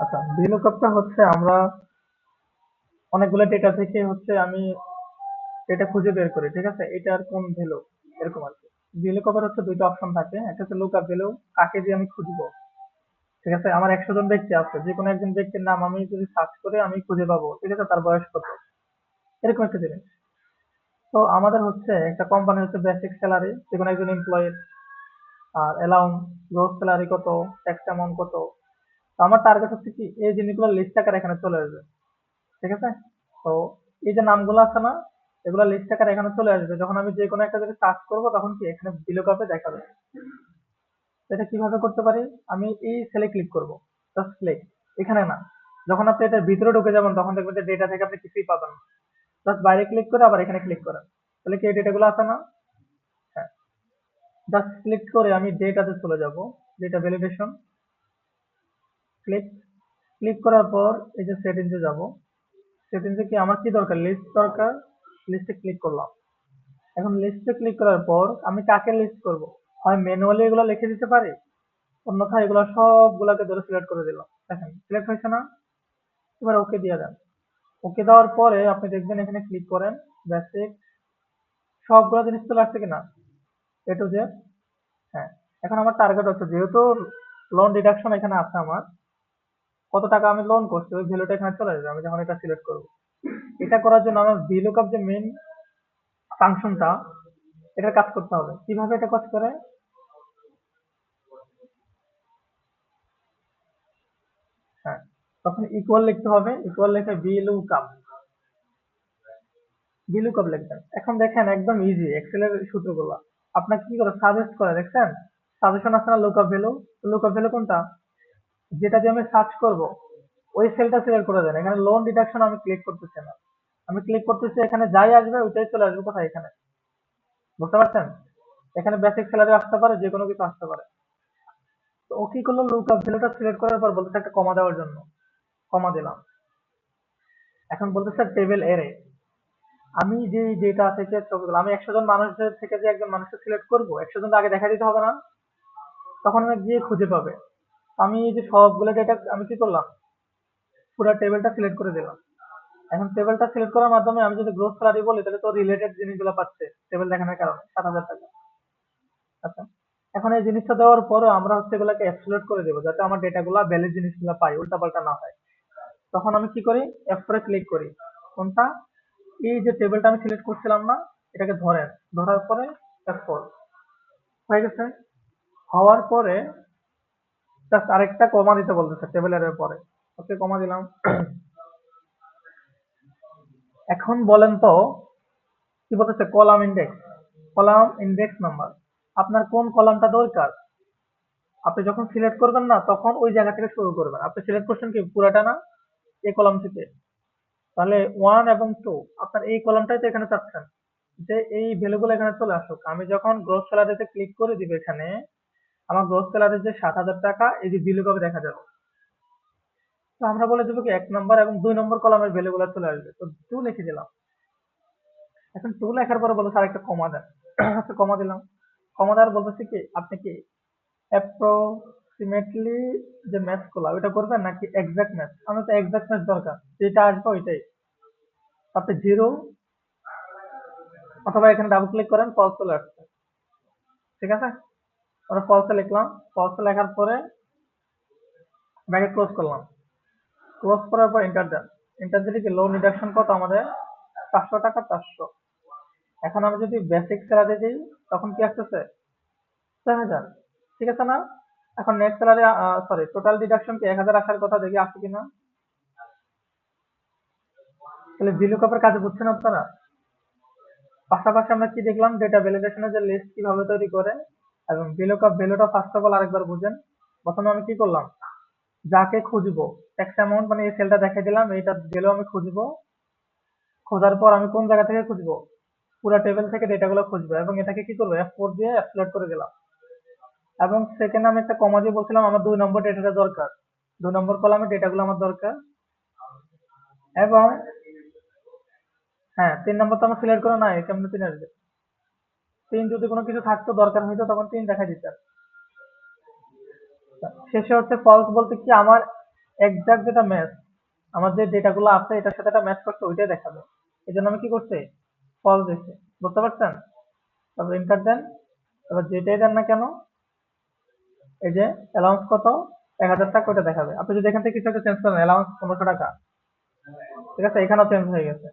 আচ্ছা ভিলুকআপটা হচ্ছে আমরা অনেকগুলো ডেটা থেকে হচ্ছে আমি এটা খুঁজে বের করি, ঠিক আছে? এটার কোন ভ্যালু এরকম আর কি। ভিলুকআপের হচ্ছে দুইটা অপশন থাকে, একটা হচ্ছে লুকআপ ভ্যালু কাকে দিয়ে আমি খুঁজবো? ঠিক আছে? আমার একশো জন ব্যক্তি আছে যে কোনো একজন ব্যক্তির নাম আমি যদি সার্চ করে আমি খুঁজে পাবো, ঠিক আছে? তার বয়স কত? এরকম একটা জিনিস। তো আমাদের হচ্ছে একটা কোম্পানি হচ্ছে বেসিক স্যালারি যে কোনো একজন এমপ্লয়ের আর অ্যালাউন্স গ্রোথ স্যালারি কত ট্যাক্স অ্যামাউন্ট কত আমার টার্গেট হচ্ছে কি, এই জিনিসগুলো লিস্ট আকারে এখানে চলে আসবে। ঠিক আছে? তো এই যে নামগুলো আছে না, এগুলো লিস্ট আকারে এখানে চলে আসবে। যখন আমি যে কোনো একটা যদি সার্চ করব, তখন কি এখানে বিলো কাপে দেখাবে? এটা কীভাবে করতে পারি? আমি এই সেলে ক্লিক করব। জাস্ট এখানে না, যখন আপনি এটার ভিতরে ঢুকে যাবেন, তখন দেখবেন যে ডেটা থেকে আপনি কিছুই পাবেন না। জাস্ট বাইরে ক্লিক করে আবার এখানে ক্লিক করেন। তাহলে কি এই ডেটাগুলো আছে না? হ্যাঁ। জাস্ট ক্লিক করে আমি ডেটাতে চলে যাব। ডেটা ভ্যালিডেশন ক্লিক ক্লিক করার পর এই যে সেটিংসে যাব। সেটিংসে কি আমার কি দরকার? লিস্ট দরকার? লিস্টে ক্লিক করলাম। এখন লিস্টে ক্লিক করার পর আমি কাকে লিস্ট করব? হয় ম্যানুয়ালি এগুলো লিখে দিতে পারি? অন্যথায় এগুলো সবগুলোকে ধরে সিলেক্ট করে দিলাম। দেখেন সিলেক্ট হয়েছে না? এবার ওকে দিয়ে দেন। ওকে দেওয়ার পরে আপনি দেখবেন এখানে ক্লিক করেন বেসিক সবগুলো জিনিস চলে আসছে কিনা? এ টু হ্যাঁ এখন আমার টার্গেট হচ্ছে, যেহেতু লোন ডিডাকশন এখানে আছে আমার কত টাকা আমি লোন করছি, ওই ভ্যালুটা এখানে চলে আসবে আমি যখন এটা সিলেক্ট করব। এটা করার জন্য আমার ভিলুকআপ যে মেইন ফাংশনটা এটার কাজ করতে হবে। কীভাবে এটা কাজ করে? হ্যাঁ তখন ইকুয়াল লিখতে হবে ইকুয়াল লিখে ভিলুকআপ ভিলুকআপ লিখবেন। এখন দেখেন একদম ইজি এক্সেলের সূত্রগুলো। আপনাকে কি করে সাজেস্ট করে, দেখছেন? সাজেশন আছে না লুকআপ ভ্যালু লুকআপ ভ্যালু কোনটা? যেটা দিয়ে আমি সার্চ করব, ওই সেলটা সিলেক্ট করে দেন। এখানে লোন ডিডাকশন আমি ক্লিক করতেছি না। আমি ক্লিক করতেছি, এখানে যাই আসবে, ওইটাই চলে আসবে কোথায়? এখানে। বুঝতে পারছেন? এখানে বেসিক স্যালারি আসতে পারে যে কোনো কিছু আসতে পারে। তো ও কি করল? লুকআপ ভ্যালুটা সিলেক্ট করার পর বলতেছে একটা কমা দেওয়ার জন্য। কমা দিলাম। এখন বলতেছে টেবিল এরে আমি যে ডেটা থেকে আমি একশো জন মানুষের থেকে যে একজন মানুষকে সিলেক্ট করব, একশো জন আগে দেখা দিতে হবে না। তখন আমি গিয়ে খুঁজে পাবে। আমি এই যে সবগুলো ডেটা আমি কি করলাম? পুরো টেবিলটা সিলেক্ট করে দিলাম। এখন টেবিলটা সিলেক্ট করার মাধ্যমে আমি যদি গ্রোথ স্যালারি বলি, তাহলে তো রিলেটেড জিনিসগুলো পাচ্ছে টেবিল দেখানোর কারণে, সাত হাজার টাকা। আচ্ছা। এখন এই জিনিসটা দেওয়ার পরে আমরা হচ্ছে এগুলোকে এক্সপ্লোর করে দেবো, যাতে আমার ডেটাগুলো ভ্যালিড জিনিসগুলো পাই, উল্টাপাল্টা না হয়। তখন আমি কি করি? এফ করে ক্লিক করি। কোনটা? এই যে টেবিলটা আমি সিলেক্ট করছিলাম না, এটাকে ধরেন। ধরার পরে এফ হয়ে গেছে? হওয়ার পরে জাস্ট আরেকটা কমা দিতে বলতেছে টেবিলের পরে ওকে কমা দিলাম। এখন বলেন তো, কি বলতেছে? Column index column index number আপনার কোন কলামটা দরকার? আপনি যখন সিলেক্ট করবেন না, তখন ওই জায়গা থেকে শুরু করবেন। আপনি সিলেক্ট করছেন কি? পুরাটা না? এই কলাম থেকে। তাহলে ওয়ান এবং টু আপনার এই কলামটাই তো এখানে চাচ্ছেন। যে এই ভ্যালুগুলো এখানে চলে আসুক। আমি যখন গ্রোথ স্যালারিতে ক্লিক করে দিব এখানে আমার গ্রোথ স্যালারির যে সাত হাজার টাকা, এই যে বিলু কবে দেখা যাবে? তো আমরা বলে দেবো কি, এক নম্বর এবং দুই নম্বর কলামের ভ্যালুগুলো চলে আসবে। তো টু লিখে দিলাম। এখন টু লেখার পরে বলছে আরেকটা কমা দেন। আচ্ছা কমা দিলাম। কমা দেওয়ার বলতেছে কি, আপনি কি অ্যাপ্রক্সিমেটলি যে ম্যাথগুলা, ওইটা করবেন নাকি এক্সাক্ট ম্যাথ আমার তো এক্সাক্ট ম্যাথ দরকার। যেটা আসবে ওইটাই। আপনি জিরো অথবা এখানে ডাবল ক্লিক করেন ফলস চলে আসছে ঠিক আছে? আমরা ফলসে লিখলাম। ফলসে লেখার পরে ব্যাকে ক্লোজ করলাম। ক্লোজ করার পর এন্টার দেন। এন্টার দিলে কি লোন রিডাকশন কত আমাদের? চারশো টাকা, চারশো। এখন আমি যদি বেসিক স্যালারি দিই, তখন কি আসতেছে? ছয় হাজার ঠিক আছে না? এখন net salary sorry total deduction কি এক হাজার আসার কথা দেখি আসছে কিনা? তাহলে ভিলুকাপের কাজে বুঝছেন আপনারা? পাশাপাশি আমরা কি দেখলাম? ডেটা ভ্যালিডেশনের যে লিস্ট কীভাবে তৈরি করে? এবং ভ্যালুটা ফার্স্ট অফ অল আরেকবার বুঝেন। প্রথমে আমি কি করলাম? যাকে খুঁজবো। ট্যাক্স অ্যামাউন্ট মানে এই সেলটা দেখে দিলাম, এইটা দিলেও আমি খুঁজবো। খোঁজার পর আমি কোন জায়গা থেকে খুঁজবো? পুরো টেবিল থেকে ডেটাগুলো খুঁজবো এবং এটাকে কি করব? এফ ফোর দিয়ে আপলোড করে দিলাম। এবং সেকেন্ড আমি একটা কমা দিয়ে বলছিলাম, আমার দুই নম্বর ডেটাটা দরকার। দুই নম্বর কলামে ডেটাগুলো আমার দরকার। এবং হ্যাঁ তিন নম্বর তো আমার সিলেক্ট করা নাই, কেমন তিন আসবে? তিন যদি কোনো কিছু থাকতো, দরকার হইতো, তখন তিন দেখা দিতাম। শেষে হচ্ছে ফলস বলতে কি, আমার এক্সাক্ট যেটা ম্যাচ আমার যে ডেটাগুলো আছে, এটার সাথে এটা ম্যাচ করছে, ওইটাই দেখাবে। এই জন্য আমি কি করছি? ফলস দিচ্ছি। বুঝতে পারছেন? তারপর ইন্টার দেন। তারপর যেটাই দেন না কেন, এই যে অ্যালাউন্স কত? এক হাজার টাকা ওটা দেখাবে। আপনি যদি এখান থেকে কিছু একটা চেঞ্জ করেন অ্যালাউন্স পনেরোশো টাকা। ঠিক আছে? এখানেও চেঞ্জ হয়ে গেছে।